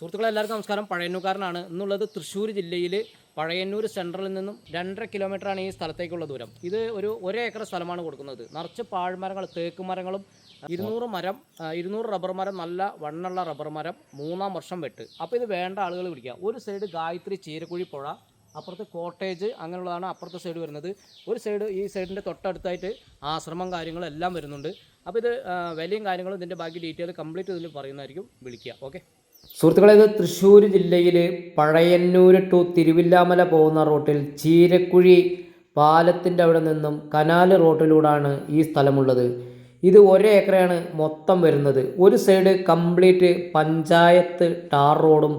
സുഹൃത്തുക്കളെ എല്ലാവർക്കും നമസ്കാരം. പഴയന്നൂർക്കാരനാണ്. എന്നുള്ളത് തൃശ്ശൂർ ജില്ലയിൽ പഴയന്നൂർ സെൻട്രലിൽ നിന്നും രണ്ടര കിലോമീറ്ററാണ് ഈ സ്ഥലത്തേക്കുള്ള ദൂരം. ഇത് ഒരു ഒരേ ഏക്കർ സ്ഥലമാണ് കൊടുക്കുന്നത്. നിറച്ച് പാഴ്മരങ്ങൾ തേക്ക് മരങ്ങളും ഇരുന്നൂറ് മരം ഇരുന്നൂറ് റബ്ബർ മരം നല്ല വണ്ണുള്ള റബ്ബർ മരം മൂന്നാം വർഷം വെട്ട്. അപ്പോൾ ഇത് വേണ്ട ആളുകൾ പിടിക്കുക. ഒരു സൈഡ് ഗായത്രി ചീരക്കുഴി പുഴ അപ്പുറത്ത് കോട്ടേജ് അങ്ങനെയുള്ളതാണ് അപ്പുറത്തെ സൈഡ് വരുന്നത്. ഒരു സൈഡ് ഈ സൈഡിന്റെ തൊട്ടടുത്തായിട്ട് ആശ്രമം കാര്യങ്ങളും എല്ലാം വരുന്നുണ്ട്. അപ്പോൾ ഇത് വിലയും കാര്യങ്ങളും ഇതിന്റെ ബാക്കി ഡീറ്റെയിൽ കംപ്ലീറ്റ് ഇതിൽ പറയുന്നതായിരിക്കും. വിളിക്കുക. ഓക്കെ? സുഹൃത്തുക്കളെ ഇത് തൃശ്ശൂർ ജില്ലയിൽ പഴയന്നൂർ ടു തിരുവില്ലാമല പോകുന്ന റോട്ടിൽ ചീരക്കുഴി പാലത്തിന്റെ അവിടെ നിന്നും കനാൽ റോട്ടിലൂടെയാണ് ഈ സ്ഥലമുള്ളത്. ഇത് ഒരേ ഏക്കറയാണ് മൊത്തം വരുന്നത്. ഒരു സൈഡ് കംപ്ലീറ്റ് പഞ്ചായത്ത് ടാർ റോഡും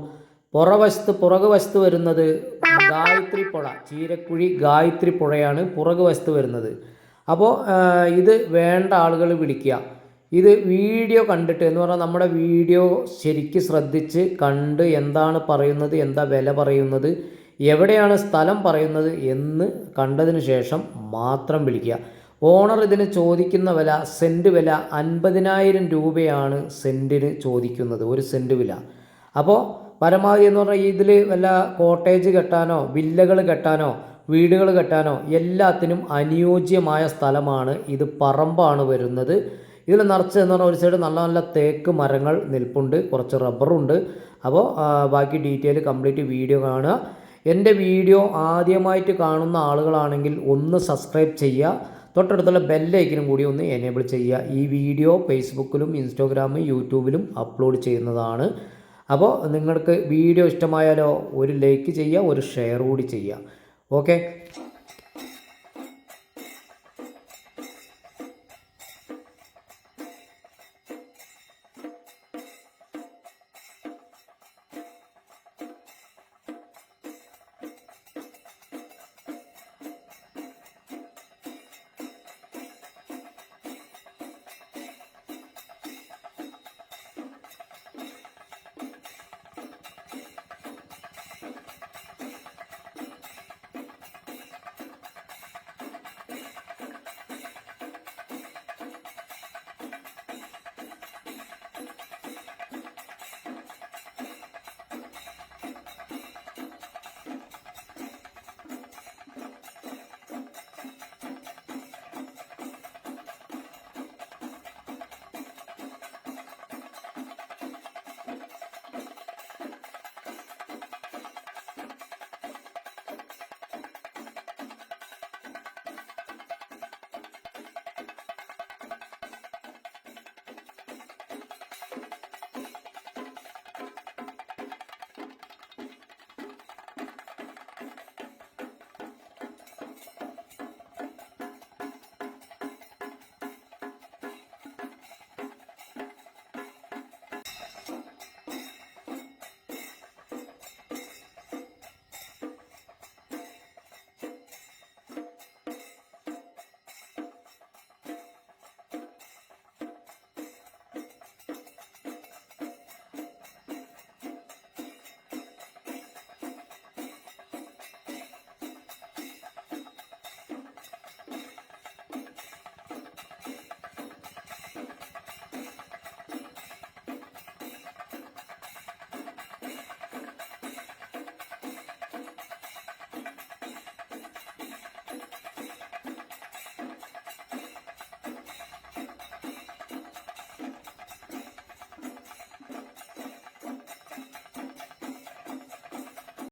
പുറവശത്ത് പുറകു വശത്ത് വരുന്നത് ഗായത്രി പുഴ ചീരക്കുഴി ഗായത്രി പുഴയാണ് പുറകു വശത്ത് വരുന്നത്. അപ്പോൾ ഇത് വേണ്ട ആളുകൾ വിളിക്കുക. ഇത് വീഡിയോ കണ്ടിട്ട് എന്ന് പറഞ്ഞാൽ നമ്മുടെ വീഡിയോ ശരിക്ക് ശ്രദ്ധിച്ച് കണ്ട് എന്താണ് പറയുന്നത് എന്താ വില പറയുന്നത് എവിടെയാണ് സ്ഥലം പറയുന്നത് എന്ന് കണ്ടതിന് ശേഷം മാത്രം വിളിക്കുക. ഓണർ ഇതിന് ചോദിക്കുന്ന വില സെന്റ് വില അൻപതിനായിരം രൂപയാണ് സെന്റിന് ചോദിക്കുന്നത് ഒരു സെന്റ് വില. അപ്പോൾ പരമാവധി എന്ന് പറഞ്ഞാൽ ഇതിൽ വല്ല കോട്ടേജ് കെട്ടാനോ വില്ലകൾ കെട്ടാനോ വീടുകൾ കെട്ടാനോ എല്ലാത്തിനും അനുയോജ്യമായ സ്ഥലമാണ് ഇത് പറമ്പാണ് വരുന്നത്. ഇതിൽ നിറച്ച് എന്ന് പറഞ്ഞാൽ ഒരു സൈഡ് നല്ല നല്ല തേക്ക് മരങ്ങൾ നിൽപ്പുണ്ട് കുറച്ച് റബ്ബറുണ്ട് അപ്പോൾ ബാക്കി ഡീറ്റെയിൽ കംപ്ലീറ്റ് വീഡിയോ കാണുക. എന്റെ വീഡിയോ ആദ്യമായിട്ട് കാണുന്ന ആളുകളാണെങ്കിൽ ഒന്ന് സബ്സ്ക്രൈബ് ചെയ്യുക. തൊട്ടടുത്തുള്ള ബെല്ലൈക്കനും കൂടി ഒന്ന് എനേബിൾ ചെയ്യുക. ഈ വീഡിയോ ഫേസ്ബുക്കിലും ഇൻസ്റ്റാഗ്രാമും യൂട്യൂബിലും അപ്ലോഡ് ചെയ്യുന്നതാണ്. അപ്പോൾ നിങ്ങൾക്ക് വീഡിയോ ഇഷ്ടമായാലോ ഒരു ലൈക്ക് ചെയ്യുക ഒരു ഷെയർ കൂടി ചെയ്യുക. ഓക്കെ